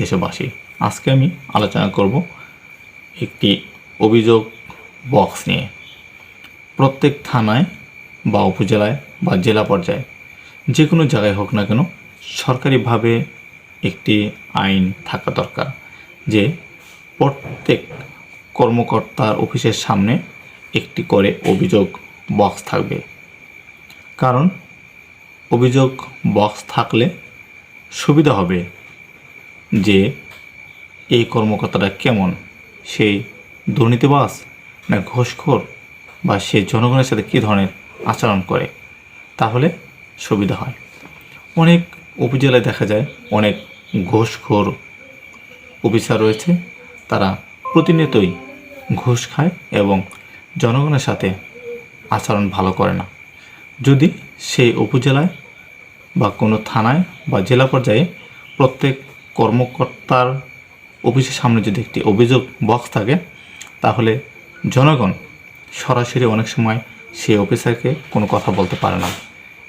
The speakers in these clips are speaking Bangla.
দেশবাসী, আজকে আমি আলোচনা করব একটি অভিযোগ বক্স নিয়ে। প্রত্যেক থানায় বা উপজেলায় বা জেলা পর্যায়ে যে কোনো জায়গায় হোক না কেন, সরকারিভাবে একটি আইন থাকা দরকার যে প্রত্যেক কর্মকর্তার অফিসের সামনে একটি করে অভিযোগ বক্স থাকবে। কারণ অভিযোগ বক্স থাকলে সুবিধা হবে যে এই কর্মকর্তাটা কেমন? সেই দুর্নীতিবাস না ঘুষখোর? বা সে জনগণের সাথে কী ধরনের আচরণ করে? তাহলে সুবিধা হয়। অনেক উপজেলায় দেখা যায় অনেক ঘুষখোর অফিসার রয়েছে। তারা প্রতিনিয়তই ঘুষ খায় এবং জনগণের সাথে আচরণ ভালো করে না। যদি সেই উপজেলায় বা কোনো থানায় বা জেলা পর্যায়ে প্রত্যেক কর্মকর্তার অফিসের সামনে যদি একটি অভিযোগ বক্স থাকে, তাহলে জনগণ সরাসরি অনেক সময় সেই অফিসারকে কোনো কথা বলতে পারে না।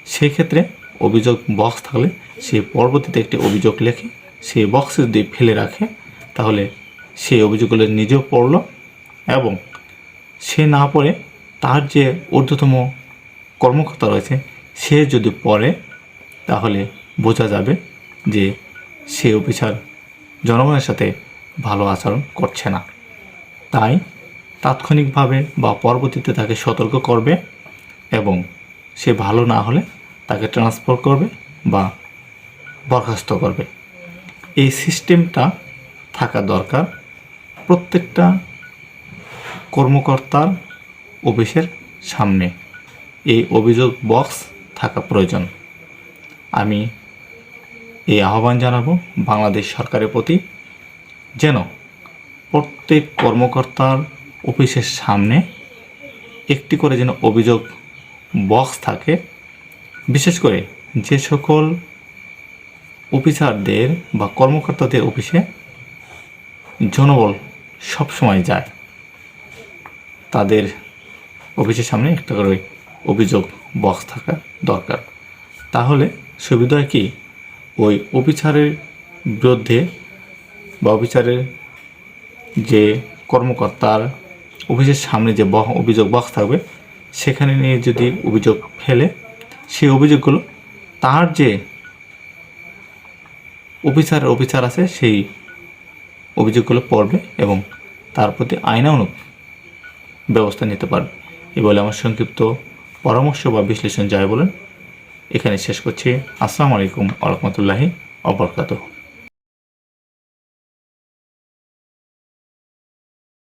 সেই ক্ষেত্রে অভিযোগ বক্স থাকলে সে পরবর্তীতে একটি অভিযোগ লেখে, সেই বক্সে যদি ফেলে রাখে, তাহলে সেই অভিযোগগুলো নিজেও পড়ল এবং সে না পড়ে তার যে ঊর্ধ্বতম কর্মকর্তা রয়েছে, সে যদি পড়ে, তাহলে বোঝা যাবে যে সে অফিসার জনগণের সাথে ভালো আচরণ করছে না। তাই তাৎক্ষণিকভাবে বা পরবর্তীতে তাকে সতর্ক করবে এবং সে ভালো না হলে তাকে ট্রান্সফার করবে বা বরখাস্ত করবে। এই সিস্টেমটা থাকা দরকার প্রত্যেকটা কর্মকর্তার অফিসের সামনে। এই অভিযোগ বক্স থাকা প্রয়োজন। আমি এই আহ্বান জানাব বাংলাদেশ সরকারের প্রতি। যেন প্রত্যেক কর্মকর্তার অফিসের সামনে একটি করে যেন অভিযোগ বক্স থাকে। বিশেষ করে যে সকল অফিসারদের বা কর্মকর্তাদের অফিসে জনবল সবসময় যায়। তাদের অফিসের সামনে একটা করে অভিযোগ বক্স থাকা দরকার। তাহলে সুবিধা কি? ওই অফিসারের বিরুদ্ধে বা অফিসারের যে কর্মকর্তার অফিসের সামনে যে বহ, অভিযোগ বক্স থাকবে, সেখানে নিয়ে যদি অভিযোগ ফেলে, সেই অভিযোগগুলো তার যে অফিসার অফিসার আছে, সেই অভিযোগগুলো পড়বে এবং তার প্রতি আইনানুগ ব্যবস্থা নিতে পারবে। এই বলে আমার সংক্ষিপ্ত পরামর্শ বা বিশ্লেষণ যায় বলেন। এখানে শেষ করছি। আসসালামু আলাইকুম আরহামতুল্লাহি অবরকাত